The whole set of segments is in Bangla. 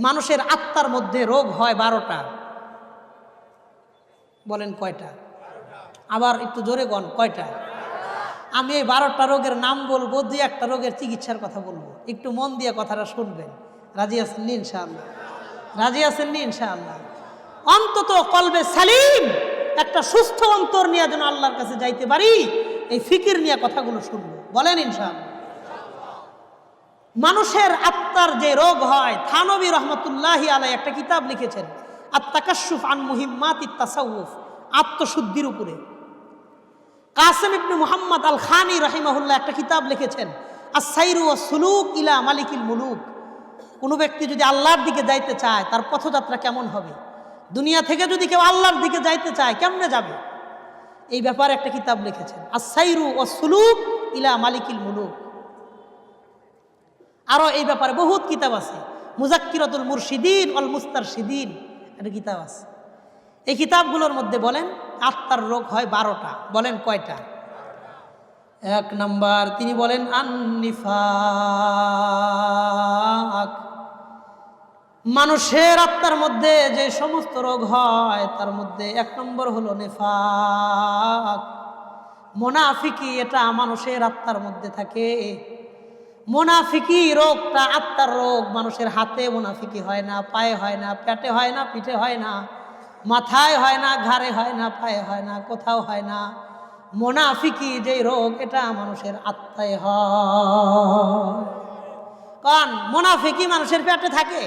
মানুষের আত্মার মধ্যে রোগ হয় বারোটা। বলেন কয়টা? আবার একটু জোরে গন কয়টা? আমি এই বারোটা রোগের নাম বলব, দুই একটা রোগের চিকিৎসার কথা বলব। একটু মন দিয়ে কথাটা শুনবেন। রাজি আছেন নি ইনশাআল্লাহ? রাজি আছেন নি ইনশাআল্লাহ? অন্তত কলবে সালিম, একটা সুস্থ অন্তর নিয়ে যেন আল্লাহর কাছে যাইতে পারি, এই ফিকির নিয়ে কথাগুলো শুনব। বলেন ইনশাআল্লাহ। মানুষের আত্মার যে রোগ হয়, থানবী রহমতুল্লাহ আলাই একটা কিতাব লিখেছেন আত্মাকাশুফ আন মুহিম্মাত ইত্তাসাউফ আত্মশুদ্ধির উপরে। কাসেম ইবনে মুহাম্মদ আল খানি রহিমাহুল্লাহ একটা কিতাব লিখেছেন আসাইরু ও সুলুক ইলা মালিকিল মুলুক। কোনো ব্যক্তি যদি আল্লাহর দিকে যাইতে চায়, তার পথযাত্রা কেমন হবে? দুনিয়া থেকে যদি কেউ আল্লাহর দিকে যাইতে চায়, কেমনে যাবে? এই ব্যাপারে একটা কিতাব লিখেছেন আসাইরু ও সুলুক ইলা মালিকিল মুলুক। আরও এই ব্যাপারে বহুত কিতাব আছে। মুজাক্কিরাতুল মুর্শিদিন অল মুস্তার সিদিন একটা কিতাব আছে। এই কিতাবগুলোর মধ্যে বলেন, আত্মার রোগ হয় বারোটা। বলেন কয়টা? এক নাম্বার, তিনি বলেন, আন্নিফাক। মানুষের আত্মার মধ্যে যে সমস্ত রোগ হয়, তার মধ্যে এক নম্বর হলো নেফাক। মোনাফিকি এটা মানুষের আত্মার মধ্যে থাকে। মোনাফিকি রোগটা আত্মার রোগ। মানুষের হাতে মোনাফিকি হয় না, পায়ে হয় না, পেটে হয় না, পিঠে হয় না, মাথায় হয় না, ঘাড়ে হয় না, পায়ে হয় না, কোথাও হয় না। মোনাফিকি যে রোগ, এটা মানুষের আত্মায় হয়। কারণ মোনাফিকি মানুষের পেটে থাকে,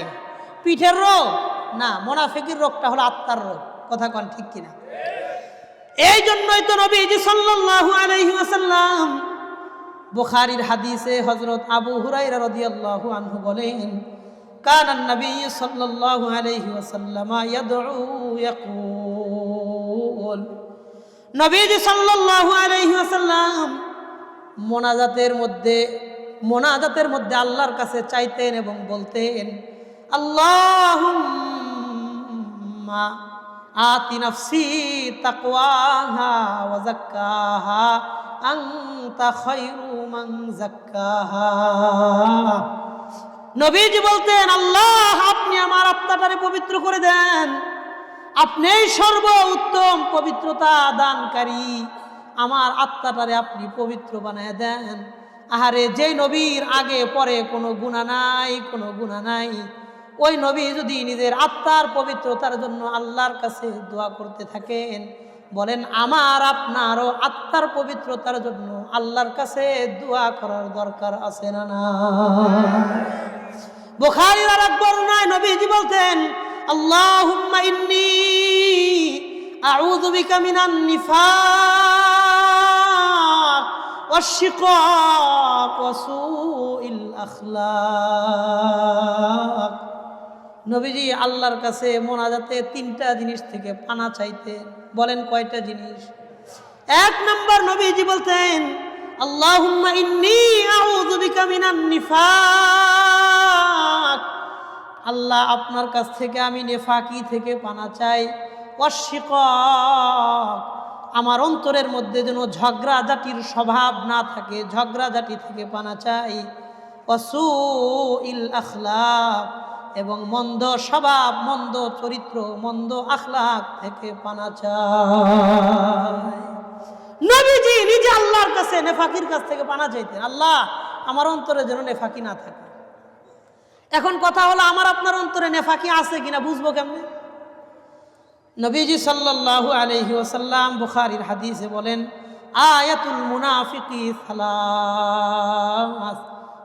পিঠের রোগ। না, মোনাফিকির রোগটা হলো আত্মার রোগ। কথা কন ঠিক কিনা? এই জন্যই তো নবীজি সাল্লাল্লাহু আলাইহি ওয়াসাল্লাম বুখারীর হাদিসে হযরত আবু হুরায়রা রাদিয়াল্লাহু আনহু বলেন, কান নবী সাল্লাল্লাহু আলাইহি ওয়াসাল্লাম ইয়াদউ ইয়াকুল। নবীজি সাল্লাল্লাহু আলাইহি ওয়াসাল্লাম মোনাজাতের মধ্যে মোনাজাতের মধ্যে আল্লাহর কাছে চাইতেন এবং বলতেন, আল্লাহুম্মা আতি নফসি তাকওয়াহা ওয়া যাক্কাহা, আনতা খায়রু মান যাক্কাহা। নবীজি বলতেন, আল্লাহ, আপনি আমার আত্মাটারে পবিত্র করে দেন। আপনিই সর্ব উত্তম পবিত্রতা দানকারী। আমার আত্মাটারে আপনি পবিত্র বানায় দেন। আহারে, যেই নবীর আগে পরে কোনো গুণা নাই, কোনো গুণা নাই। ওই নবী যদি নিজের আত্মার পবিত্রতার জন্য আল্লাহর কাছে দোয়া করতে থাকেন, বলেন, আমার আপনারও আত্মার পবিত্রতার জন্য আল্লাহর কাছে দোয়া করার দরকার আছে না না? বুখারীর আর এক বর্ণনায় নবীজি বলতেন আখলাক। নবীজি আল্লাহর কাছে মোনাজাতে তিনটা জিনিস থেকে পানা চাইতে, বলেন কয়টা জিনিস? এক নম্বর নবীজি বলতেন মিনান নিফাক। আল্লাহ আপনার কাছ থেকে আমি নেফাকি থেকে পানা চাই। অশিকক আমার অন্তরের মধ্যে যেন ঝগড়া জাতির স্বভাব না থাকে ঝগড়াঝাটি থেকে পানা চাই। অসু ইল আখলাক এবং মন্দ স্বভাব, মন্দ চরিত্র, মন্দ আখলাক থেকে পানা চাই নবীজি নিজে আল্লাহর কাছে, নেফাকির কাছ থেকে পানা চাইতেন। আল্লাহ, আমার অন্তরে যেন নেফাকি না থাকে। এখন কথা হলো, আমার আপনার অন্তরে নেফাকি আছে কিনা বুঝব কেমনে? নবীজি সাল্লাল্লাহু আলাইহি ওয়াসাল্লাম বুখারীর হাদিসে বলেন, আয়াতুল মুনাফিকি সালাস।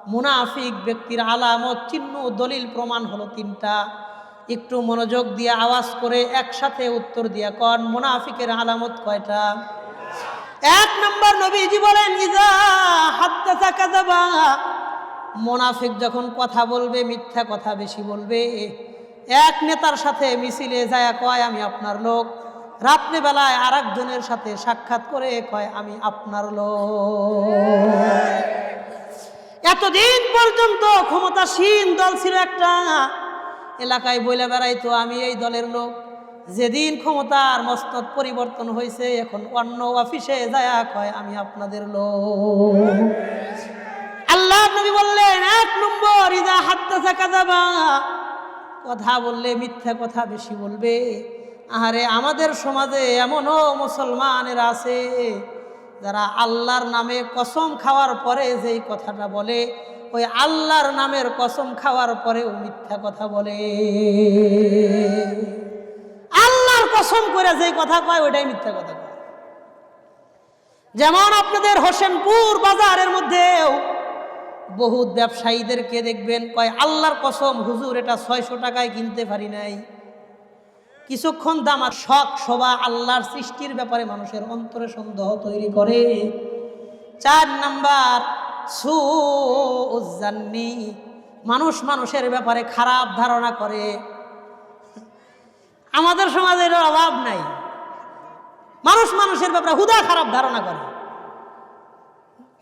মুনাফিক ব্যক্তির আলামত, চিহ্ন, দলিল প্রমাণ হলো তিনটা। একটু মনোযোগ দিয়ে আওয়াজ করে একসাথে উত্তর দিয়া কন, মুনাফিকের আলামত কয়টা? এক নম্বর নবীজি বলেন মোনাফিক যখন কথা বলবে, মিথ্যা কথা বেশি বলবে। এক নেতার সাথে মিছিলে যায়, কয়, আমি আপনার লোক। রাত্রিবেলায় আর একজনের সাথে সাক্ষাৎ করে কয়, আমি আপনার লোক। এতদিন পর্যন্ত ক্ষমতাসীন দল ছিল একটা। এলাকায় বইলে বেড়াইতো, আমি এই দলের লোক। যেদিন ক্ষমতার মস্তদ পরিবর্তন হয়েছে এখন অন্য অফিসে যায় কয়, আমি আপনাদের লোক। আল্লাহ নবী বললেন, এক নম্বর, ইদা হাত্তা কাজাবা কথা বললে মিথ্যা কথা বেশি বলবে। আহারে, আমাদের সমাজে এমনও মুসলমানের আছে যারা আল্লাহর নামে কসম খাওয়ার পরে যেই কথাটা বলে, ওই আল্লাহর নামের কসম খাওয়ার পরেও মিথ্যা কথা বলে। আল্লাহর কসম করে যেই কথা কয়, ওইটাই মিথ্যা কথা কয়। যেমন আপনাদের হোসেনপুর বাজারের মধ্যেও বহুত ব্যবসায়ীদেরকে দেখবেন, কয়, আল্লাহর কসম, হুজুর, এটা ছয়শো টাকায় কিনতে পারি নাই। কিছুক্ষণ দাম আর শখ শোভা আল্লাহর সৃষ্টির ব্যাপারে মানুষের অন্তরে সন্দেহ তৈরি করে। চার নাম্বার সুজান্নি মানুষ মানুষের ব্যাপারে খারাপ ধারণা করে। আমাদের সমাজে অভাব নাই। মানুষ মানুষের ব্যাপারে হুদা খারাপ ধারণা করে।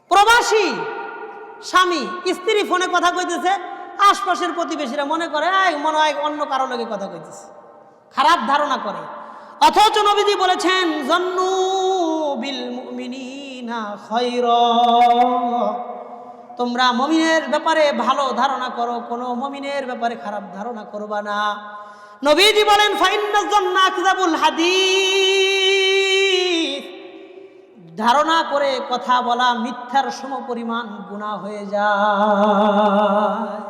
প্রবাসী স্বামী স্ত্রী ফোনে কথা কইতেছে আশপাশের প্রতিবেশীরা মনে করে "এই, মনে হয় অন্য কারও লগে কথা কইতেছে। খারাপ ধারণা করে। অথচ নবীজি বলেছেন, জন্নু বিল তোমরা মমিনের ব্যাপারে ভালো ধারণা করো, কোনো মমিনের ব্যাপারে খারাপ ধারণা করবা না। নবীজি বলেন কিতাবুল হাদিস। ধারণা করে কথা বলা মিথ্যার সম পরিমাণ গুণা হয়ে যায়।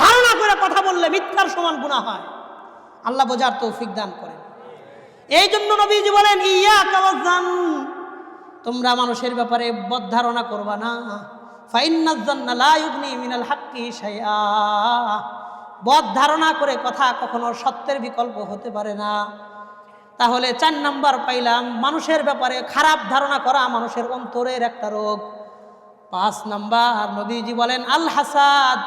ধারণা করে কথা বললে মিথ্যার সমান গুণা হয়। আল্লাহ বোঝার তৌফিক দান করেন। এই জন্য নবীজি বলেন ইয়া কাওয়াজান তোমরা মানুষের ব্যাপারে বদ ধারণা করবা না। ফাইন্নাজ্জান্না লা ইউগনি মিনাল হাক্কি শাইআ। ধারণা করে কথা কখনো সত্যের বিকল্প হতে পারে না। তাহলে চার নাম্বার পাইলাম, মানুষের ব্যাপারে খারাপ ধারণা করা মানুষের অন্তরের একটা রোগ। পাঁচ নাম্বার, নবীজি বলেন, আল হাসাদ,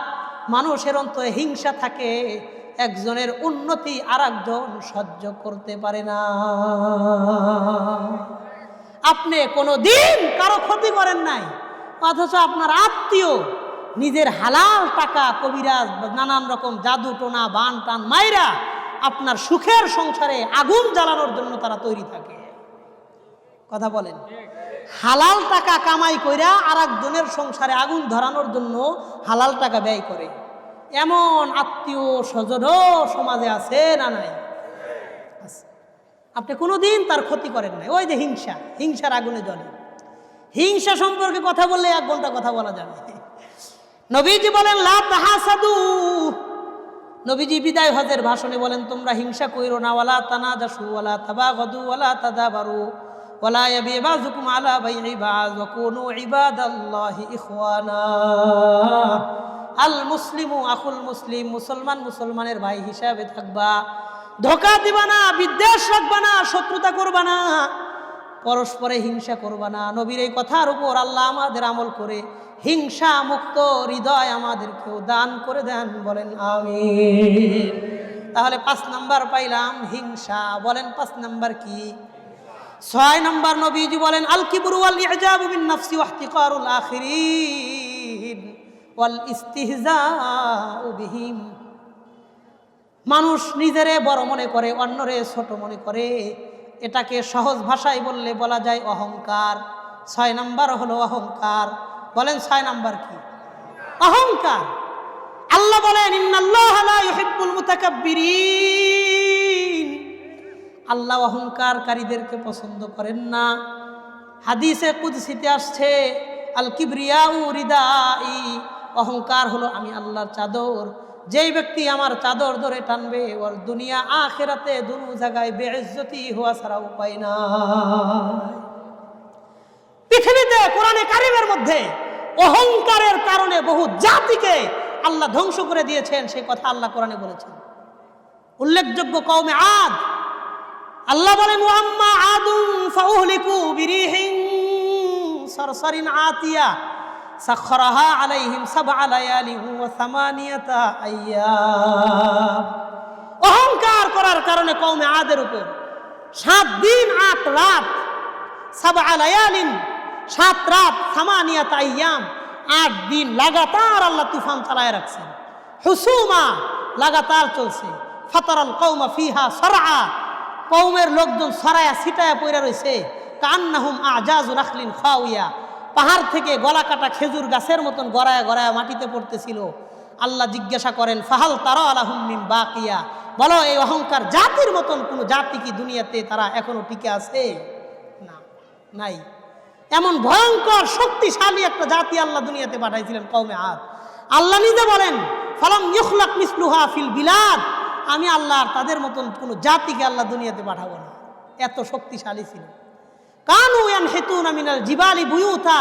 মানুষের অন্তরে হিংসা থাকে। একজনের উন্নতি আর একজন সহ্য করতে পারে না। আপনি কোনো দিন কারও ক্ষতি করেন নাই, অথচ আপনার আত্মীয় নিজের হালাল টাকা, কবিরাজ, নানান রকম জাদু, টোনা, বান, টান মাইরা আপনার সুখের সংসারে আগুন জ্বালানোর জন্য তারা তৈরি থাকে। কথা বলেন। হালাল টাকা কামাই কইরা আর একজনের সংসারে আগুন ধরানোর জন্য হালাল টাকা ব্যয় করে। এমন আত্মীয় স্বজনও সমাজে আছে না নাই। আপনি কোনোদিন তার ক্ষতি করেন নাই। ওই যে হিংসা, হিংসার আগুনে জ্বলে। হিংসা সম্পর্কে কথা বললে এক ঘণ্টা কথা বলা যাবে। নবীজি বলেন, লা তাহাসাদু। নবীজি বিদায় হজের ভাষণে বলেন, তোমরা হিংসা কইরো না। ওলা তানাজাসু, ওয়ালা তাবাগাদু, ওয়ালা তাদাবারু। ওয়ালা ইয়াবি বাযুকুম আলা বায ওয়া কুনু ইখওয়ানা। আল মুসলিমু আখুল মুসলিম, মুসলমান মুসলমানের ভাই হিসাবে থাকবা। ধোকা দিবা না, বিদ্বেষ রাখবা না, শত্রুতা করবা না, পরস্পরে হিংসা করবা না। নবীর এই কথার উপর আল্লাহ আমাদের আমল করে হিংসা মুক্ত হৃদয় আমাদেরকেও দান করে দেন, বলেন আমি তাহলে পাঁচ নাম্বার পাইলাম হিংসা। বলেন পাঁচ নাম্বার কি? ছয় নম্বর নবীজি বলেন, আল কিবরু ওয়াল ইজাবু বিন নাফসি ওয়া আখিরিন। মানুষ নিজেরে বড় মনে করে, অন্যরে ছোট মনে করে। এটাকে সহজ ভাষায় বললে বলা যায় অহংকার। ছয় নাম্বার হলো অহংকার। বলেন ছয় নাম্বার কি? অহংকার। আল্লাহ বলেন আল্লাহ অহংকারকারীদেরকে পছন্দ করেন না। হাদিসে কুদসিতে আসছে, আল কিবরিয়াউ রিদাই। অহংকার হলো আমি আল্লাহর চাদর। যেই ব্যক্তি আমার চাদর ধরে টানবে, ওর দুনিয়া আখেরাতে দুনু জায়গায় বেইজ্জতি হওয়া ছাড়া উপায় না পৃথিবীতে কোরআনে কারিমের মধ্যে অহংকারের কারণে বহু জাতিকে আল্লাহ ধ্বংস করে দিয়েছেন সেই কথা আল্লাহ কোরআনে বলেছেন। উল্লেখযোগ্য কওমে আদ। আল্লাহ বলেন ওয়াম্মা আদুম ফাউহলিকু বিরিহিন সরসরিন আতিয়া। সাখরাহা আলাইহিম সাবআ লায়ালিন ওয়া সামানিয়াতা আইয়াম অহংকার করার কারণে কওমে আদের উপর সাত দিন, আট রাত, সাবআ লায়ালিন, সাত রাত, সামানিয়াত আইয়াম আট দিন লাগাতার আল্লাহ তুফান চালায় রাখছেন। হুসুমা লাগাতার চলছে। ফাতারাল কৌমা ফিহা সরা কৌমের লোকজন সরায়া, ছিটায়া পইরা রয়েছে কান্নাহুম আজাজু রাখলিন খাউইয়া পাহাড় থেকে গলা কাটা খেজুর গাছের মতন গড়ায় গড়ায় মাটিতে পড়তেছিল। আল্লাহ জিজ্ঞাসা করেন, ফাহাল তারা আলাহুমিম বাকিয়া? বলো, এই অহংকার জাতির মতন কোনো জাতি কি দুনিয়াতে তারা এখনও টিকে আছে? না, নাই। এমন ভয়ঙ্কর, শক্তিশালী একটা জাতি আল্লাহ দুনিয়াতে পাঠাইছিলেন কৌমে আদ। আল্লাহ নিজে বলেন, ফলম ইখলাক মিসলুহা ফিল বিলাদ। আমি আল্লাহ তাদের মতন কোনো জাতিকে আল্লাহ দুনিয়াতে পাঠাবো না। এত শক্তিশালী ছিল। কানু ইয়ান হেতুন আমিনাল জিবালি বুয়ুথা।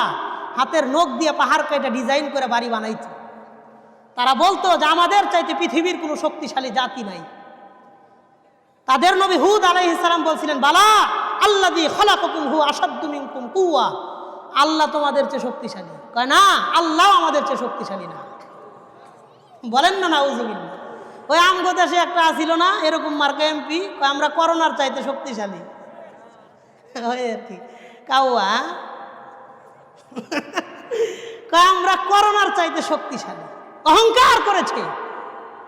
হাতের নখ দিয়ে পাহাড় কেটে ডিজাইন করে বাড়ি বানাইছে। তারা বলতো যে আমাদের চাইতে পৃথিবীর কোনো শক্তিশালী জাতি নাই। তাদের নবী হুদ আলাইহিস সালাম বলছিলেন, বালা আল্লাহ দি খলাকুম হু আসাদ্দু মিনকুম কুয়া আল্লাহ তোমাদের চেয়ে শক্তিশালী। কয়, না, আল্লাহ আমাদের চেয়ে শক্তিশালী না। বলেন না নাউজুবিল্লাহ ওই আমগো দেশে একটা আসিল না, এরকম মার্কা এমপি আমরা করোনার চাইতে শক্তিশালী। ওই আর কি কাউয়া আমরা করোনার চাইতে শক্তিশালী। অহংকার করেছে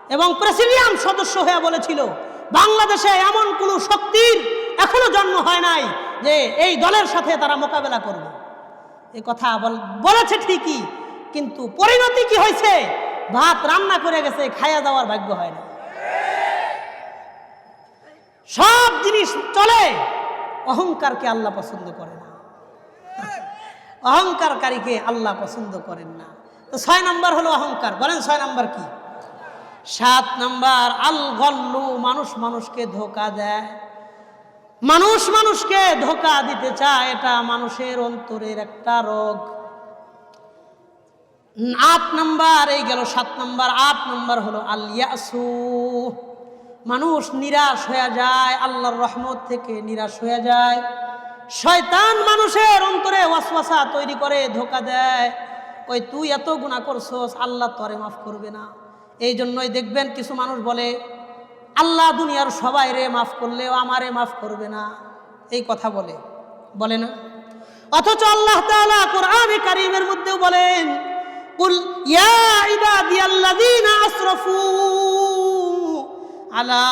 এবং প্রেসিডিয়াম সদস্য হয়ে বলেছিল, বাংলাদেশে এমন কোন শক্তির এখনও জন্ম হয় নাই যে এই দলের সাথে তারা মোকাবেলা করবে। এই কথা বল- বলেছে ঠিকই, কিন্তু পরিণতি কি হয়েছে? ভাত রান্না করে গেছে খাইয়া দেওয়ার ভাগ্য হয় না সব জিনিস চলে অহংকারকে আল্লাহ পছন্দ করে না। অহংকারকারীকে আল্লাহ পছন্দ করেন না। তো ছয় নম্বর হলো অহংকার। বলেন ছয় নম্বর কি? সাত নম্বর, আল গল্লু, মানুষ মানুষকে ধোকা দেয়। মানুষ মানুষকে ধোকা দিতে চায়, এটা মানুষের অন্তরের একটা রোগ। আট নম্বর, এই গেল সাত নম্বর। আট নম্বর হলো আলিয়াসু মানুষ নিরাশ হয়ে যায়, আল্লাহর রহমত থেকে নিরাশ হয়ে যায়। শয়তান মানুষের অন্তরে ওয়াসওয়াসা তৈরি করে, ধোকা দেয়। ওই তুই এত গুণা করছস, আল্লাহ তরে মাফ করবে না। এই জন্যই দেখবেন কিছু মানুষ বলে, আল্লাহ দুনিয়ার সবাই রে মাফ করলেও আমারে মাফ করবে না। এই কথা বলে। বলে না? অথচ আল্লাহ কোরআনে কারীমের মধ্যেও বলেন, কুল ইয়া ইবাদিয়াল্লাযীনা আসরাফু আলা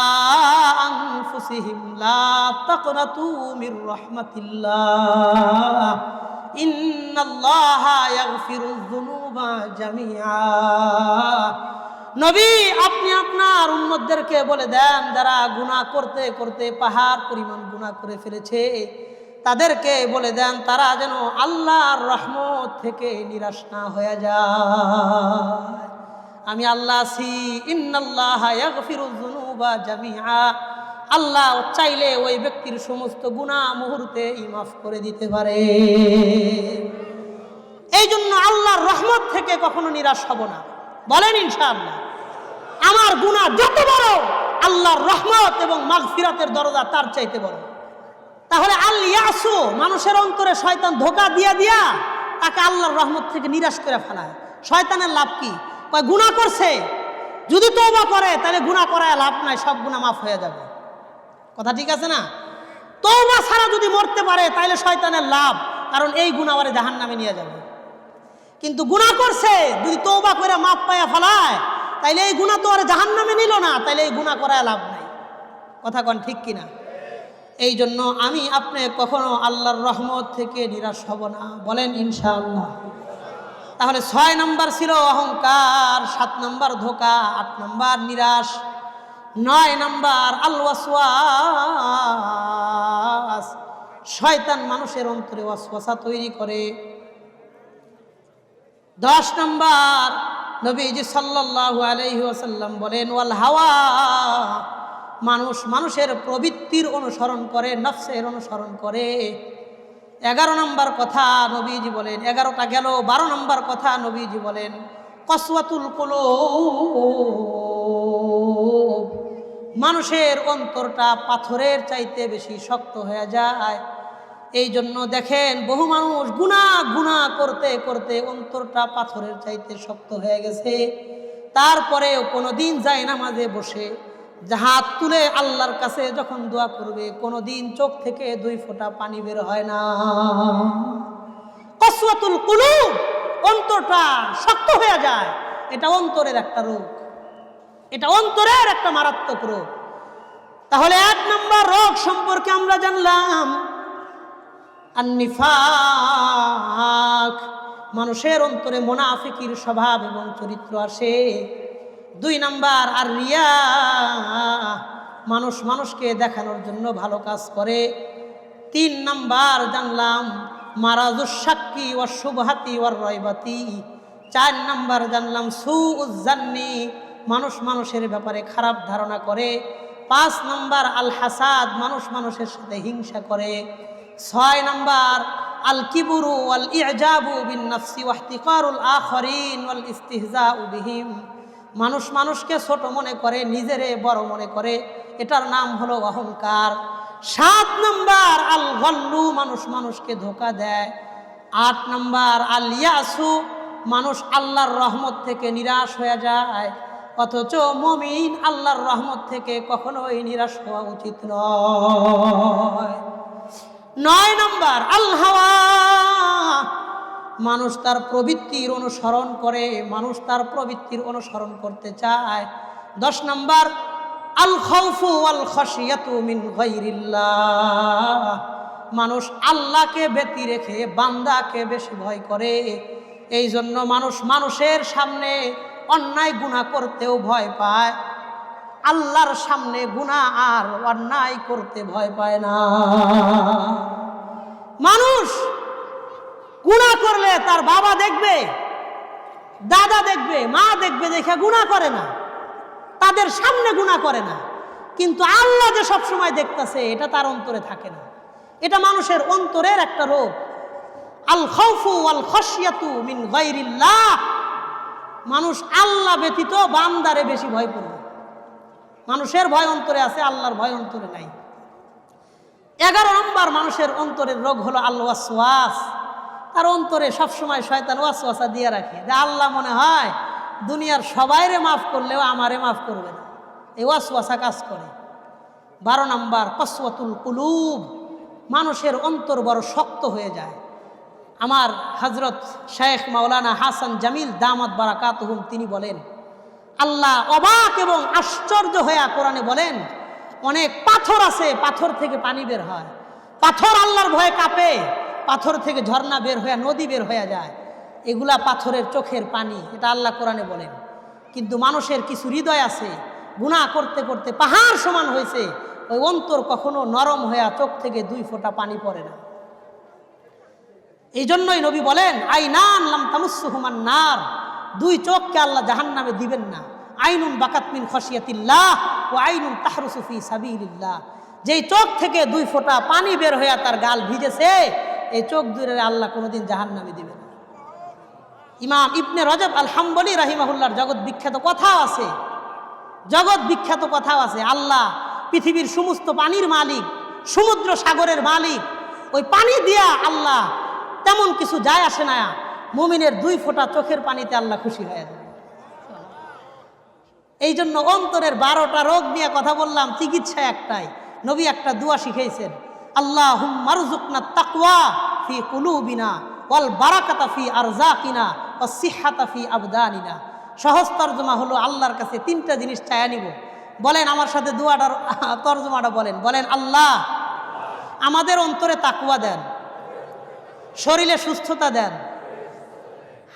নবী, আপনি আপনার উম্মতদেরকে বলে দেন, যারা গুনাহ করতে করতে পাহাড় পরিমাণ গুনাহ করে ফেলেছে, তাদেরকে বলে দেন, তারা যেন আল্লাহর রহমত থেকে নিরাশ না হয়ে যায়। আমি আল্লাহ আছি জামিআ। আল্লাহ চাইলে ওই ব্যক্তির সমস্ত গুনাহ মুহূর্তে মাফ করে দিতে পারে। এই জন্য আল্লাহর রহমত থেকে কখনো নিরাশ হব না। বলেন ইনশাআল্লাহ। আমার গুনাহ যত বড়, আল্লাহর রহমত এবং মাগফিরাতের দরজা তার চাইতে বড়। তাহলে আল্লিয়াসু মানুষের অন্তরে শয়তান ধোকা দিয়া দিয়া তাকে আল্লাহর রহমত থেকে নিরাশ করে ফেলায়। শয়তানের লাভ কি? কয়, গুনাহ করছে? যদি তওবা করে, তাহলে গুনাহ করায় লাভ নাই, সব গুনাহ মাফ হয়ে যাবে। কথা ঠিক আছে না? তওবা ছাড়া যদি মরতে পারে, তাহলে শয়তানের লাভ, কারণ এই গুনাহ আবার জাহান নামে নিয়ে যাবে। কিন্তু গুনাহ করছে, যদি তওবা করে মাফ পাইয়া ফেলায় তাইলে এই গুনাহ তো আর জাহান নামে নিল না তাইলে এই গুনাহ করায় লাভ নাই। কথা কন ঠিক কিনা এই জন্য আমি আপনি কখনো আল্লাহর রহমত থেকে নিরাশ হব না। বলেন, ইনশাআল্লাহ। তাহলে ছয় নম্বর ছিল অহংকার, সাত নম্বর ধোকা, আট নম্বর নিরাশ, নয় নম্বর আলওয়াসওয়াস। শয়তান মানুষের অন্তরে ওয়াসওয়াসা তৈরি করে। দশ নম্বর নবীজি সাল্লাল্লাহু আলাইহি ওয়াসাল্লাম বলেন ওয়াল হাওয়া মানুষ মানুষের প্রবৃত্তির অনুসরণ করে, নফসের অনুসরণ করে। এগারো নম্বর কথা নবীজি বলেন, এগারোটা গেল, বারো নম্বর কথা নবীজি বলেন, কসওয়াতুল কুলো মানুষের অন্তরটা পাথরের চাইতে বেশি শক্ত হয়ে যায়। এই জন্য দেখেন, বহু মানুষ গুণা গুণা করতে করতে অন্তরটা পাথরের চাইতে শক্ত হয়ে গেছে। তারপরেও কোনো দিন যায় না মাঝে বসে হাত তুলে আল্লাহর কাছে যখন দোয়া করবে কোনো দিন চোখ থেকে দুই ফোঁটা পানি বের হয় না। কসওয়াতুল কুলু অন্তরটা শক্ত হয়ে যায়। এটা অন্তরের একটা রোগ। এটা অন্তরের একটা মারাত্মক রোগ। তাহলে এক নম্বর রোগ সম্পর্কে আমরা জানলাম মানুষের অন্তরে মোনাফিকির স্বভাব এবং চরিত্র আসে। দুই নাম্বার আর রিয়া মানুষ মানুষকে দেখানোর জন্য ভালো কাজ করে। তিন নাম্বার, জানলাম, মারাজুস সাক্ষী ওর শুভহাতি ওর রয়বাতি চার নাম্বার, জানলাম সু উজ্জান্নি মানুষ মানুষের ব্যাপারে খারাপ ধারণা করে। পাঁচ নাম্বার, আল হাসাদ, মানুষ মানুষের সাথে হিংসা করে। ছয় নাম্বার, আল কিবুরু ওয়াল ইজাবু বিন নফসি ওয়াহতিকারুল আখরিন ওয়াল ইস্তিহজাউ বিহিম। মানুষ মানুষকে ছোট মনে করে, নিজেরে বড় মনে করে। এটার নাম হলো অহংকার। সাত নম্বর আল গল্লু মানুষ মানুষকে ধোকা দেয়। আট নম্বর আল ইয়াসু মানুষ আল্লাহর রহমত থেকে নিরাশ হয়ে যায়। অথচ মমিন আল্লাহর রহমত থেকে কখনোই নিরাশ হওয়া উচিত নয়। নয় নম্বর আল্লাহওয়া মানুষ তার প্রবৃত্তির অনুসরণ করে, মানুষ তার প্রবৃত্তির অনুসরণ করতে চায়। দশ নম্বর, আল খৌফু আল মিন মানুষ আল্লাহকে ব্যতি রেখে বান্দাকে বেশি ভয় করে। এই জন্য মানুষ মানুষের সামনে অন্যায় গুণা করতেও ভয় পায়। আল্লাহর সামনে গুণা আর অন্যায় করতে ভয় পায় না। মানুষ গুণা করলে তার বাবা দেখবে, দাদা দেখবে, মা দেখবে, দেখে গুণা করে না। তাদের সামনে গুণা করে না। কিন্তু আল্লাহ যে সবসময় দেখতেছে, এটা তার অন্তরে থাকে না। এটা মানুষের অন্তরের একটা রোগ। আল খৌফু আল খসিয়াতু মিন গৈরিল্লাহ মানুষ আল্লাহ ব্যতীত বান্দারে বেশি ভয় করবে মানুষের ভয় অন্তরে আছে, আল্লাহর ভয় অন্তরে নাই। এগারো নম্বর মানুষের অন্তরের রোগ হলো আল্লাহ ওয়াসওয়াস। তার অন্তরে সবসময় শয়তান ওয়াসওয়াসা দিয়ে রাখে। যে আল্লাহ মনে হয় দুনিয়ার সবাইরে মাফ করলেও আমারে মাফ করবে না। এই ওয়াসওয়াসা কাজ করে। বারো নম্বর, কসওয়াতুল কুলুব। মানুষের অন্তর বড় শক্ত হয়ে যায়। আমার হজরত শেখ মাওলানা হাসান জামিল দামত দামাত বারাকাতহুম তিনি বলেন, আল্লাহ অবাক এবং আশ্চর্য হইয়া কোরআনে বলেন, অনেক পাথর আছে, পাথর থেকে পানি বের হয়। পাথর আল্লাহর ভয়ে কাঁপে। পাথর থেকে ঝর্ণা বের হয়ে, নদী বের হয়ে যায়। এগুলা পাথরের চোখের পানি, এটা আল্লাহ কোরআনে বলেন। কিন্তু মানুষের কিছু হৃদয় আছে গুণা করতে করতে পাহাড় সমান হয়েছে, ওই অন্তর কখনো নরম হইয়া চোখ থেকে দুই ফোঁটা পানি পড়ে না। এই জন্যই নবী বলেন আই না আনলাম তামুসুহুমান নার। দুই চোখকে আল্লাহ জাহান নামে দিবেন না। আইনুন বাকাতমিন খসিয়াতিল্লাহ ও আইনুন তাহরুসুফি সাবিল্লাহ যেই চোখ থেকে দুই ফোঁটা পানি বের হইয়া তার গাল ভিজেছে এই চোখ দূরে আল্লাহ কোনোদিন জাহান নামে দিবেন না। ইমাম ইবনে রজব আল হাম্বলি রাহিমাহুল্লার জগৎ বিখ্যাত কথাও আছে। জগৎ বিখ্যাত কথাও আছে। আল্লাহ পৃথিবীর সমস্ত পানির মালিক, সমুদ্র সাগরের মালিক, ওই পানি দিয়া আল্লাহ তেমন কিছু যায় আসে না। মুমিনের দুই ফোঁটা চোখের পানিতে আল্লাহ খুশি হয়ে যায়। এই জন্য অন্তরের বারোটা রোগ নিয়ে কথা বললাম, চিকিৎসা একটাই। নবী একটা দুয়া শিখাইছেন আল্লাহ মারুজুকনা তাকওয়া ফি কুলুবিনা ওয়াল বারাকাতা ফি আরজাকিনা ও সিহাতা ফি আবদানিনা। সহজ তর্জমা হলো আল্লাহর কাছে তিনটা জিনিস চায়া নিব। বলেন আমার সাথে দুয়াটার তর্জমাটা বলেন। বলেন, আল্লাহ আমাদের অন্তরে তাকুয়া দেন, শরীরে সুস্থতা দেন,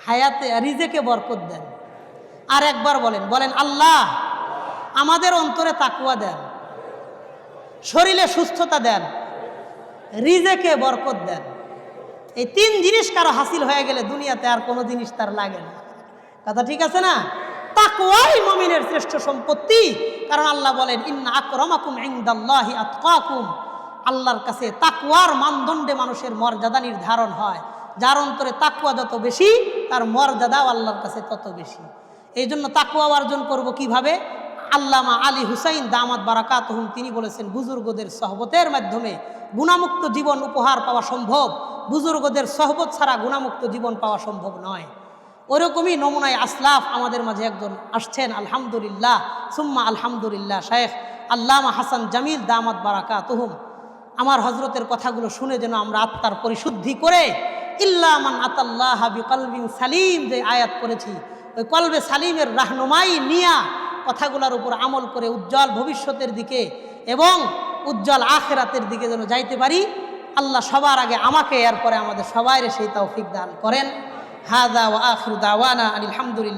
হায়াতে রিজেকে বরকত দেন। আর একবার বলেন বলেন, আল্লাহ আমাদের অন্তরে তাকুয়া দেন, শরীরে সুস্থতা দেন রিজেকে বরকত দেন। এই তিন জিনিস কারও হাসিল হয়ে গেলে দুনিয়াতে আর কোনো জিনিস তার লাগে না। কথা ঠিক আছে না? তাকুয়াই মমিনের শ্রেষ্ঠ সম্পত্তি। কারণ আল্লাহ বলেন, ইন্না আকরমাকুম ইনদাল্লাহি আতকাকুম। আল্লাহর কাছে তাকুয়ার মানদণ্ডে মানুষের মর্যাদা নির্ধারণ হয়। যার অন্তরে তাকুয়া যত বেশি, তার মর্যাদাও আল্লাহর কাছে তত বেশি। এই জন্য তাকুয়া অর্জন করব কীভাবে? আল্লামা আলী হুসাইন দামাত বারাকাতহুম, তিনি বলেছেন, বুজুর্গদের সহবতের মাধ্যমে গুণামুক্ত জীবন উপহার পাওয়া সম্ভব। বুজুর্গদের সহবত ছাড়া গুণামুক্ত জীবন পাওয়া সম্ভব নয়। ওরকমই নমুনায় আসলাফ আমাদের মাঝে একজন আসছেন, আলহামদুলিল্লাহ। সুম্মা আলহামদুলিল্লাহ শেখ আল্লামা হাসান জামিল দামাত বারাকাতহুম। আমার হজরতের কথাগুলো শুনে যেন আমরা আত্মার পরিশুদ্ধি করে ইল্লামান আতাল্লাহ হাবি কলবিন সালিম, যে আয়াত করেছি ওই কলবে সালিমের রাহনুমাই নিয়া কথাগুলোর উপর আমল করে উজ্জ্বল ভবিষ্যতের দিকে এবং উজ্জ্বল আখেরাতের দিকে যেন যাইতে পারি, আল্লাহ সবার আগে আমাকে, এরপরে আমাদের সবাই সেই তৌফিক দান করেন। হাদা ও আখরু আলহামদুলিল্লাহ